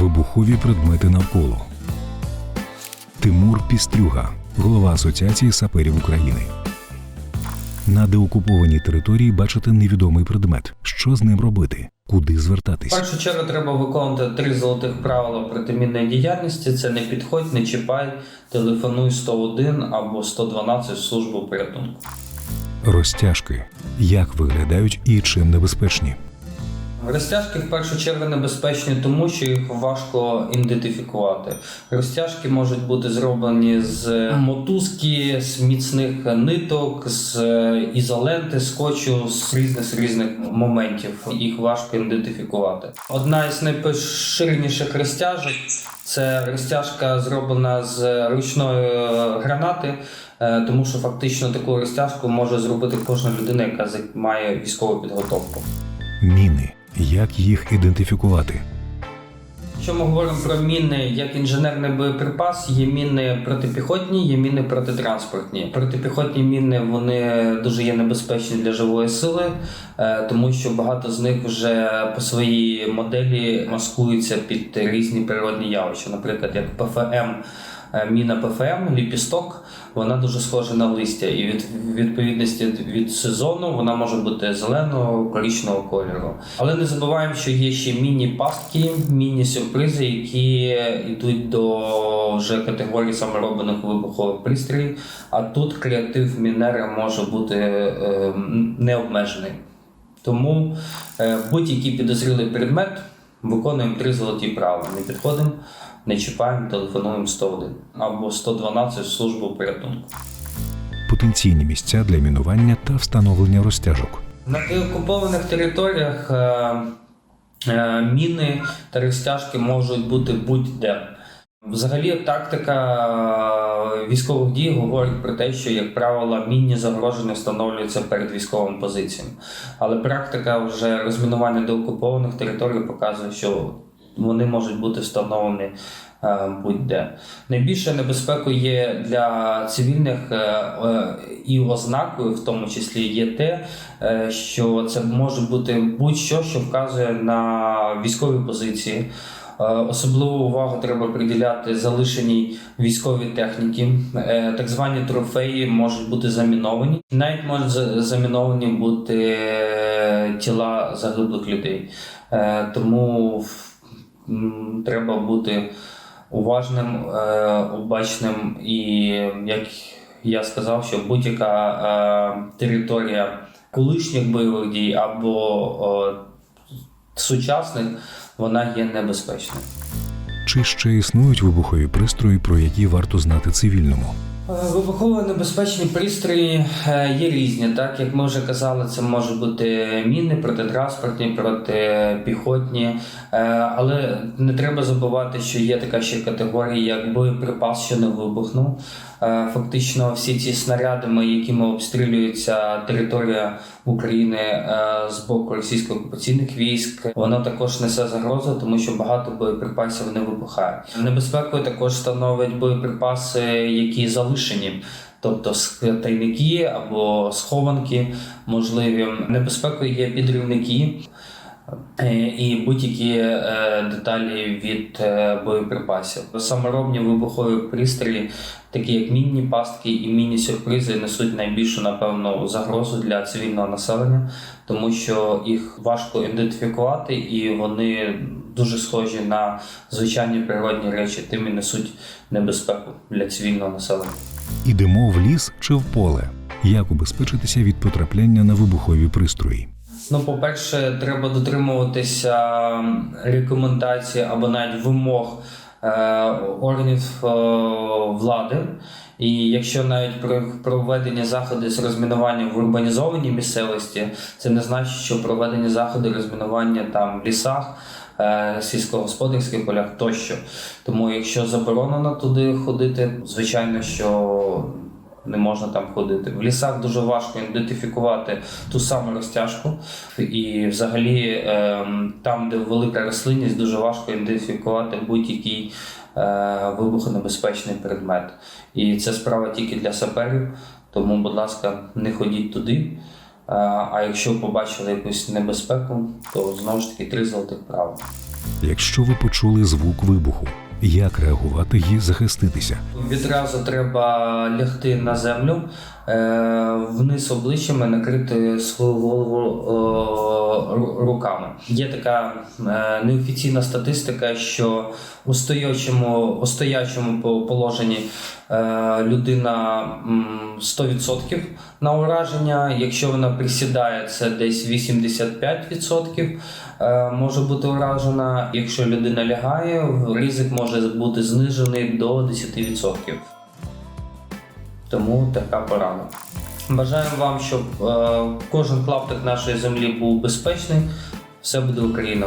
Вибухові предмети навколо. Тимур Пістрюга, голова Асоціації саперів України. На деокупованій території бачите невідомий предмет. Що з ним робити? Куди В звертатись? першу чергу треба виконувати три золотих правила протимінної діяльності: це не підходь, не чіпай, телефонуй 101 або 112 в службу порятунку. Розтяжки. Як виглядають і чим небезпечні? Розтяжки в першу чергу небезпечні, тому що їх важко ідентифікувати. Розтяжки можуть бути зроблені з мотузки, з міцних ниток, з е, ізоленти, скотчу, з різних різних моментів. Їх важко ідентифікувати. Одна із найпоширеніших розтяжок це розтяжка зроблена з ручної е, гранати. е, Тому що фактично таку розтяжку може зробити кожна людина, яка має військову підготовку. Міни. Як їх ідентифікувати? Якщо ми говоримо про міни як інженерний боєприпас, є міни протипіхотні, є міни протитранспортні. Протипіхотні міни вони дуже є небезпечні для живої сили, е, тому що багато з них вже по своїй моделі маскуються під різні природні явища, наприклад, як ПФМ. Е, Міна ПФМ, ліпісток, вона дуже схожа на листя, і від відповідності від сезону вона може бути зеленого, коричневого кольору. Але не забуваємо, що є ще міні-пастки, міні-сюрпризи, які йдуть до вже категорії самороблених вибухових пристроїв. А тут креатив мінера може бути е, необмежений. Тому е, будь-який підозрілий предмет виконуємо три золоті правила. Не підходимо, не чіпаємо, телефонуємо 101 або 112 в службу порятунку. Потенційні місця для мінування та встановлення розтяжок. На деокупованих територіях е, е, міни та розтяжки можуть бути будь-де. Взагалі, тактика е, військових дій говорить про те, що, як правило, мінні загроження встановлюються перед військовими позиціями. Але практика вже розмінування деокупованих територій показує, що вони можуть бути встановлені е, будь-де. Найбільша небезпека є для цивільних е, і ознакою, в тому числі є те, що це може бути будь-що, що вказує на військові позиції. Е, Особливу увагу треба приділяти залишеній військовій техніці. Е, Так звані трофеї можуть бути заміновані. Навіть можуть заміновані бути е, тіла загиблих людей. Тому треба бути уважним, обачним і як я сказав, що будь-яка територія колишніх бойових дій або сучасних, вона є небезпечною. Чи ще існують вибухові пристрої, про які варто знати цивільному? Е, Вибухово-небезпечні пристрої е, є різні. Так як ми вже казали, це можуть бути міни, протитранспортні, протипіхотні. Е, Але не треба забувати, що є така ще категорія, як боєприпас, що не вибухнув. Фактично, всі ці снаряди, якими обстрілюється територія України з боку російсько-окупаційних військ, воно також несе загрозу, тому що багато боєприпасів не вибухають. Небезпекою також становить боєприпаси, які залишені. Тобто тайники або схованки можливі. Небезпекою є підривники е, і будь-які е, деталі від е, боєприпасів. Саморобні вибухові пристрої, такі як мінні пастки і міні-сюрпризи, несуть найбільшу, напевно, загрозу для цивільного населення, тому що їх важко ідентифікувати і вони дуже схожі на звичайні природні речі, тим і несуть небезпеку для цивільного населення. Ідемо в ліс чи в поле? Як убезпечитися від потрапляння на вибухові пристрої? Ну, по-перше, треба дотримуватися рекомендацій або навіть вимог е, органів е, влади. І якщо навіть про проведення заходів з розмінування в урбанізованій місцевості, це не значить, що проведені заходи розмінування там в лісах, е, сільськогосподарських полях тощо. Тому, якщо заборонено туди ходити, звичайно, що не можна там ходити. В лісах дуже важко ідентифікувати ту саму розтяжку, і взагалі ем, там, де велика рослинність, дуже важко ідентифікувати будь-який е, вибухонебезпечний предмет. І це справа тільки для саперів. Тому, будь ласка, не ходіть туди. Е, А якщо побачили якусь небезпеку, то знову ж таки три золотих права. Якщо ви почули звук вибуху, як реагувати і захиститися? Відразу треба лягти на землю, е, вниз обличчями накрити свою голову руками. Є така е, неофіційна статистика, що у стоячому, у стоячому положенні е, людина 100% на ураження. Якщо вона присідає, це десь 85% е, може бути уражена. Якщо людина лягає, ризик може бути знижений до 10%. Тому така порада. Бажаю вам, щоб е, кожен клаптик нашої землі був безпечний. Все буде Україна.